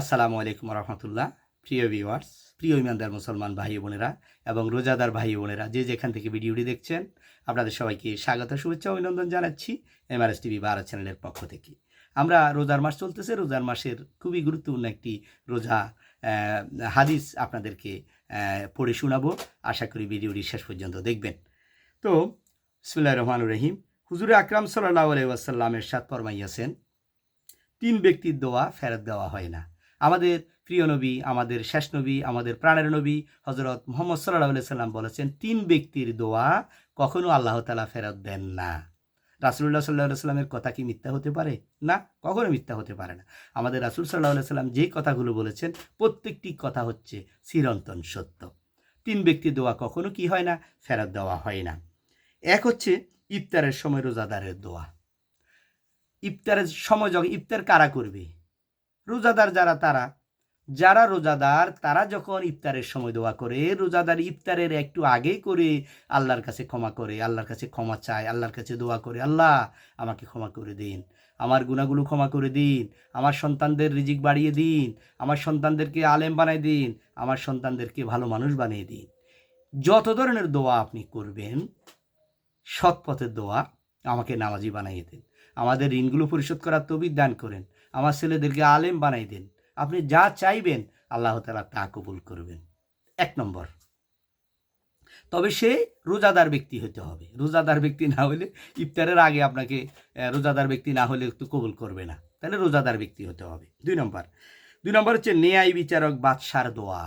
আসসালামু আলাইকুম রহমতুল্লাহ। প্রিয় ভিউয়ার্স প্রিয় ইমানদার মুসলমান ভাই বোনেরা এবং রোজাদার ভাই বোনেরা, যে যেখান থেকে ভিডিওটি দেখছেন, আপনাদের সবাইকে স্বাগত, শুভেচ্ছা অভিনন্দন জানাচ্ছি এমআরএস টিভি বারা চ্যানেলের পক্ষ থেকে। আমরা রোজার মাস চলতেছে, রোজার মাসের খুবই গুরুত্বপূর্ণ একটি রোজা হাদিস আপনাদেরকে পড়ে শোনাবো। আশা করি ভিডিওটি শেষ পর্যন্ত দেখবেন। তো বিসমুল্লাহ রহমান রহিম। হুজুরে আকরাম সাল্লাহ আলাইসাল্লামের সাত ফরমাইয়াছেন, তিন ব্যক্তির দোয়া ফেরত দেওয়া হয় না। আমাদের প্রিয় নবী, আমাদের শেষ নবী, আমাদের প্রাণের নবী হজরত মোহাম্মদ সাল্লাহ সাল্লাম বলেছেন, তিন ব্যক্তির দোয়া কখনো আল্লাহ তালা ফেরত দেন না। রাসুল্লাহ সাল্লাহ সাল্লামের কথা কি মিথ্যা হতে পারে? না, কখনো মিথ্যা হতে পারে না। আমাদের রাসুল সাল্লাহ সাল্লাম যে কথাগুলো বলেছেন, প্রত্যেকটি কথা হচ্ছে চিরন্তন সত্য। তিন ব্যক্তির দোয়া কখনো কি হয় না? ফেরত দেওয়া হয় না। এক হচ্ছে ইফতারের সময় রোজাদারের দোয়া। ইফতারের সময় যখন, ইফতার কারা করবে? রোজাদার যারা তারা, যারা রোজাদার, তারা যখন ইফতারের সময় দোয়া করে, রোজাদার ইফতারের একটু আগেই করে আল্লাহর কাছে ক্ষমা করে, আল্লাহর কাছে ক্ষমা চায়, আল্লাহর কাছে দোয়া করে, আল্লাহ, আমাকে ক্ষমা করে দিন, আমার গুণাগুলো ক্ষমা করে দিন, আমার সন্তানদের রিজিক বাড়িয়ে দিন, আমার সন্তানদেরকে আলেম বানিয়ে দিন, আমার সন্তানদেরকে ভালো মানুষ বানিয়ে দিন। যত ধরনের দোয়া আপনি করবেন সৎ পথের দোয়া আমাকে নামাজি বানাইয়ে দিন। আমাদের ঋণগুলো পরিশোধ করার তবিক দান করেন। আমার ছেলেদেরকে আলেম বানাই দেন। আপনি যা চাইবেন, আল্লাহ তালা তা কবুল করবেন। এক নম্বর। তবে সে রোজাদার ব্যক্তি হতে হবে। রোজাদার ব্যক্তি না হলে ইফতারের আগে আপনাকে রোজাদার ব্যক্তি না হলে একটু কবুল করবে না। তাহলে রোজাদার ব্যক্তি হতে হবে। দুই নম্বর। দুই নম্বর হচ্ছে ন্যায় বিচারক বাদশার দোয়া।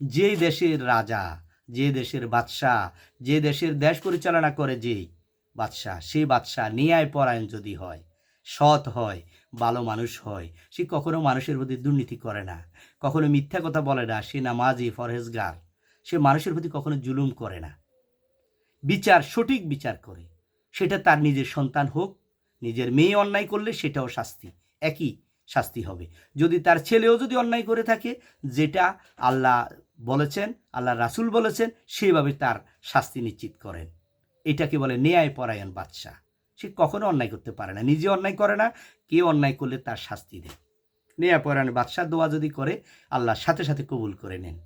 যে দেশের রাজা, যে দেশের বাদশাহ, যে দেশের দেশ পরিচালনা করে যে বাদশাহ, সেই বাদশাহ ন্যায় পরায়ণ যদি হয়, সৎ হয় ভালো মানুষ হয়। সে কখনো মানুষের প্রতি দুর্নীতি করে না। কখনো মিথ্যা কথা বলে না। সে নামাজি ফরহেজগার সে মানুষের প্রতি কখনো জুলুম করে না। বিচার, সঠিক বিচার করে। সেটা তার নিজের সন্তান হোক, নিজের মেয়ে অন্যায় করলে সেটাও শাস্তি। একই শাস্তি হবে। যদি তার ছেলেও যদি অন্যায় করে থাকে, যেটা আল্লাহ বলেছেন, আল্লাহ রাসূল বলেছেন, সেভাবে তার শাস্তি নিশ্চিত করেন। এটাকে বলে ন্যায় পরায়ণ বাদশাহ। সে কখনো অন্যায় করতে পারে না। নিজে অন্যায় করে না কে অন্যায় করলে তার শাস্তি দেয়? ন্যায় পরায়ণ বাদশাহ দোয়া যদি করে আল্লাহর সাথে সাথে কবুল করে নেন।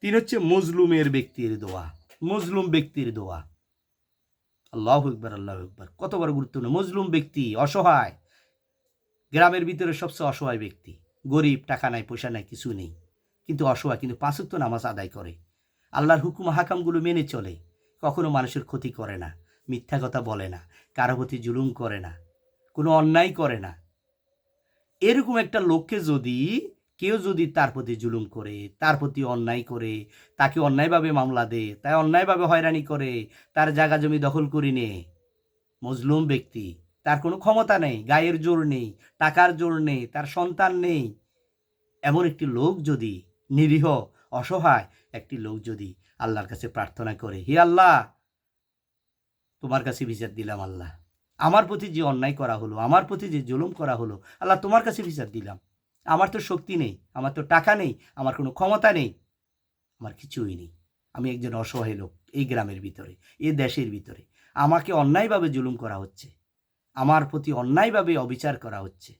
তিন হচ্ছে মজলুমের ব্যক্তির দোয়া, মজলুম ব্যক্তির দোয়া। আল্লাহ একবার আল্লাহ একবার কত বড় গুরুত্বপূর্ণ? মজলুম ব্যক্তি, অসহায়। গ্রামের ভিতরে সবচেয়ে অসহায় ব্যক্তি। গরিব, টাকা নাই, পয়সা নাই, কিছু নেই। কিন্তু অসহায়, কিন্তু পাঁচক্ত নামাজ আদায় করে। আল্লাহর হুকুম, হাকামগুলো মেনে চলে। কখনো মানুষের ক্ষতি করে না, মিথ্যা কথা বলে না, কারও প্রতি জুলুম করে না। কোনো অন্যায় করে না। এরকম একটা লোককে যদি কেউ যদি তার প্রতি জুলুম করে, তার প্রতি অন্যায় করে, তাকে অন্যায়ভাবে মামলা দেয় তাই অন্যায়ভাবে হয়রানি করে, তার জায়গা জমি দখল করে নে, মজলুম ব্যক্তি, তার কোনো ক্ষমতা নেই, গায়ের জোর নেই, টাকার জোর নেই, তার সন্তান নেই, এমন একটি লোক যদি নিরীহ, অসহায় একটি লোক যদি আল্লাহর কাছে প্রার্থনা করে, হে আল্লাহ, তোমার কাছে বিচার দিলাম আল্লাহ। আমার প্রতি যে অন্যায় করা হলো, আমার প্রতি যে জুলুম করা হলো, আল্লাহ তোমার কাছে বিচার দিলাম। আমার তো শক্তি নেই, আমার তো টাকা নেই, আমার কোনো ক্ষমতা নেই, আমার কিছুই নেই। আমি একজন অসহায় লোক এই গ্রামের ভিতরে, এই দেশের ভিতরে। আমাকে অন্যায়ভাবে জুলুম করা হচ্ছে, আমার প্রতি অন্যায়ভাবে অবিচার করা হচ্ছে।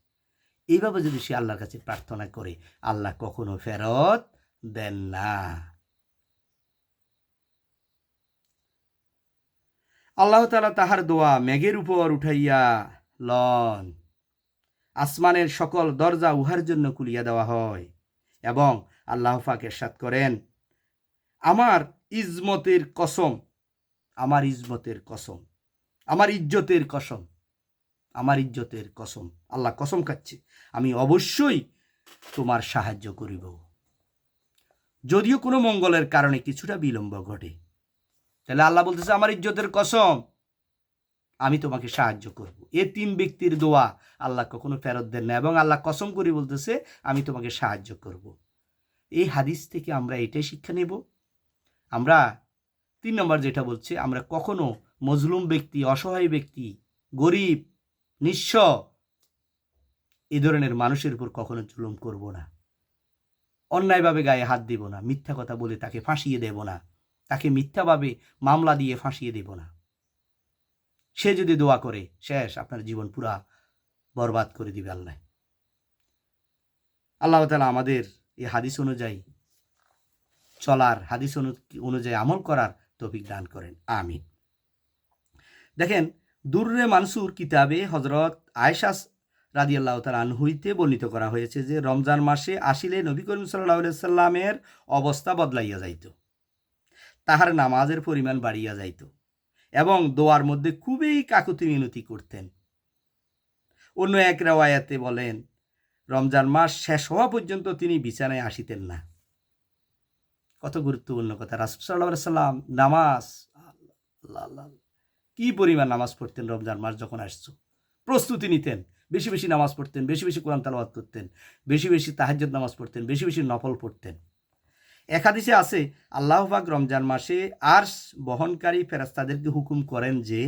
এইভাবে যদি সে আল্লাহর কাছে প্রার্থনা করে, আল্লাহ কখনো ফেরত দেন না। আল্লাহ তালা তাহার দোয়া মেঘের উপর উঠাইয়া লন। আসমানের সকল দরজা উহার জন্য খুলিয়া দেওয়া হয় এবং আল্লাহ পাক এরশাদ করেন, আমার ইজমতের কসম, আমার ইজমতের কসম, আমার ইজ্জতের কসম, আমার ইজ্জতের কসম, আল্লাহ কসম খাচ্ছে, আমি অবশ্যই তোমার সাহায্য করিব। যদিও কোনো মঙ্গলের কারণে কিছুটা বিলম্ব ঘটে তাহলে আল্লাহ বলতেছে, আমার ইজ্জতের কসম, আমি তোমাকে সাহায্য করব। এ তিন ব্যক্তির দোয়া আল্লাহ কখনো ফেরত দেন না এবং আল্লাহ কসম করে বলতেছে, আমি তোমাকে সাহায্য করব। এই হাদিস থেকে আমরা এটাই শিক্ষা নেব। আমরা তিন নম্বর যেটা বলছে, আমরা কখনো মজলুম ব্যক্তি, অসহায় ব্যক্তি, গরিব, নিঃস্ব, এ ধরনের মানুষের উপর কখনো জুলুম করব না। অন্যায়ভাবে গায়ে হাত দেব না, মিথ্যা কথা বলে তাকে ফাঁসিয়ে দেব না। তাকে মিথ্যাভাবে মামলা দিয়ে ফাঁসিয়ে দেব না। সে যদি দোয়া করে, শেষ, আপনার জীবন পুরা বরবাদ করে দিবে আল্লাহ। আল্লাহ তালা আমাদের এই হাদিস অনুযায়ী, চলার হাদিস অনু- অনুযায়ী আমল করার তৌফিক দান করেন। আমিন। দেখেন, দুর্রে মানসুর কিতাবে হজরত আয়সাস রাদিয়াল্লাহ তাল আনহুইতে বর্ণিত করা হয়েছে যে, রমজান মাসে আসিলে নবী করিম সাল্লাহ সাল্লামের অবস্থা বদলাইয়া যাইত। তাহার নামাজের পরিমাণ বাড়িয়া যাইত এবং দোয়ার মধ্যে খুবই কাকুতি মিনতি করতেন। অন্য এক রেওয়ায়াতে বলেন, রমজান মাস শেষ হওয়া পর্যন্ত তিনি বিছানায় আসিতেন না। কত গুরুত্বপূর্ণ কথা। রাসুল সাল্লাহ সাল্লাম নামাজ, আল্লাহ, কি পরিমাণ নামাজ পড়তেন রমজান মাস যখন আসছো? প্রস্তুতি নিতেন। বেশি বেশি নামাজ পড়তেন, বেশি বেশি কোরআন তালাবাদ করতেন, বেশি বেশি তাহাজ্জুদ নামাজ পড়তেন, বেশি বেশি নফল পড়তেন। একাদিসে আছে আল্লাহবাক রমজান মাসে আর্শ বহনকারী ফেরাস্তাদেরকে হুকুম করেন যে,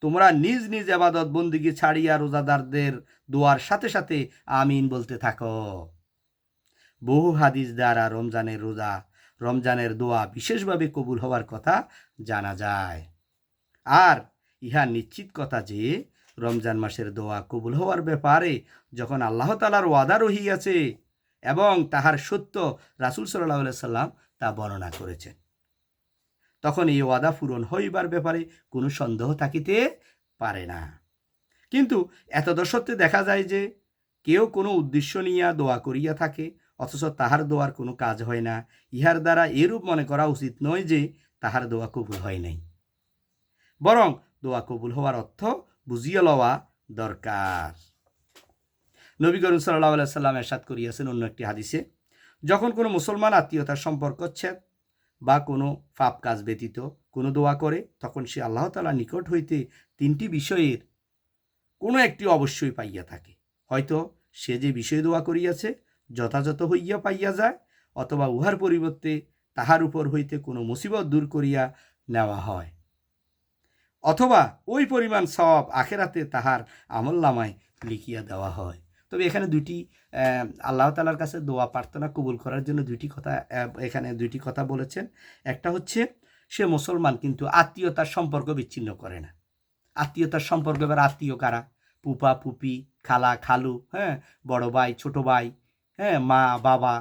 তোমরা নিজ নিজ আবাদত বন্দিগি ছাড়িয়া রোজাদারদের দোয়ার সাথে সাথে আমিন বলতে থাকো। বহু হাদিস দ্বারা রমজানের রোজা, রমজানের দোয়া বিশেষভাবে কবুল হওয়ার কথা জানা যায়। আর ইহা নিশ্চিত কথা যে, রমজান মাসের দোয়া কবুল হওয়ার ব্যাপারে যখন আল্লাহ তালার ওয়াদা রহিয়াছে এবং তাহার সত্য রাসুল সাল্লাহ সাল্লাম তা বর্ণনা করেছেন। তখন এই ওয়াদা পূরণ হইবার ব্যাপারে কোনো সন্দেহ থাকিতে পারে না। কিন্তু এতদসত্ত্বে দেখা যায় যে কেউ কোনো উদ্দেশ্য নিয়া দোয়া করিয়া থাকে, অথচ তাহার দোয়ার কোনো কাজ হয় না। ইহার দ্বারা এরূপ মনে করা উচিত নয় যে তাহার দোয়া কবুল হয় নাই। বরং দোয়া কবুল হওয়ার অর্থ বুঝিয়ে লওয়া দরকার। নবী করিম সাল্লাহ সাল্লাম এরশাদ করিয়াছেন অন্য একটি হাদিসে। যখন কোনো মুসলমান আত্মীয়তার সম্পর্ক ছেদ বা কোনো পাপ কাজ ব্যতীত কোনো দোয়া করে, তখন সে আল্লাহ তালা নিকট হইতে তিনটি বিষয়ের কোনো একটি অবশ্যই পাইয়া থাকে। হয়তো সে যে বিষয় দোয়া করিয়াছে, যথাযথ হইয়া পাইয়া যায়, অথবা উহার পরিবর্তে তাহার উপর হইতে কোনো মুসিবত দূর করিয়া নেওয়া হয়। অথবা ওই পরিমাণ সব আখেরাতে তাহার আমল্লামায় লিখিয়া দেওয়া হয়। তবে এখানে দুটি আল্লাহ তালার কাছে দোয়া প্রার্থনা কবুল করার জন্য দুইটি কথা এখানে দুইটি কথা বলেছেন। একটা হচ্ছে, সে মুসলমান কিন্তু আত্মীয়তার সম্পর্ক বিচ্ছিন্ন করে না। আত্মীয়তার সম্পর্ক এবার আত্মীয় কারা? পুপা পুপি খালা, খালু হ্যাঁ বড় ভাই, ছোট ভাই হ্যাঁ মা, বাবা,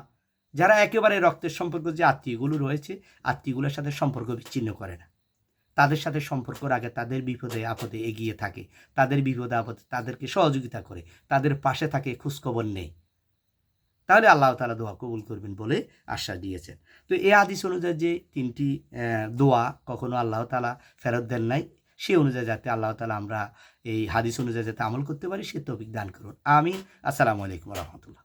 যারা একেবারে রক্তের সম্পর্ক যে আত্মীয়গুলো রয়েছে, আত্মীয়গুলোর সাথে সম্পর্ক বিচ্ছিন্ন করে না। তাদের সাথে সম্পর্ক রাখে, তাদের বিপদে, আপদে এগিয়ে থাকে। তাদের বিপদে, আপদে তাদেরকে সহযোগিতা করে। তাদের পাশে থাকে, খোঁজখবর নেই তাহলে আল্লাহ তালা দোয়া কবুল করবেন বলে আশ্বাস দিয়েছেন। তো এই আদিস অনুযায়ী যে তিনটি দোয়া কখনো আল্লাহ তালা ফেরত দেন নাই, সে অনুযায়ী যাতে আল্লাহ তালা আমরা এই হাদিস অনুযায়ী যাতে আমল করতে পারি, সে তৌফিক দান করুন। আমিন। আসসালামু আলাইকুম রহমতুল্লাহ।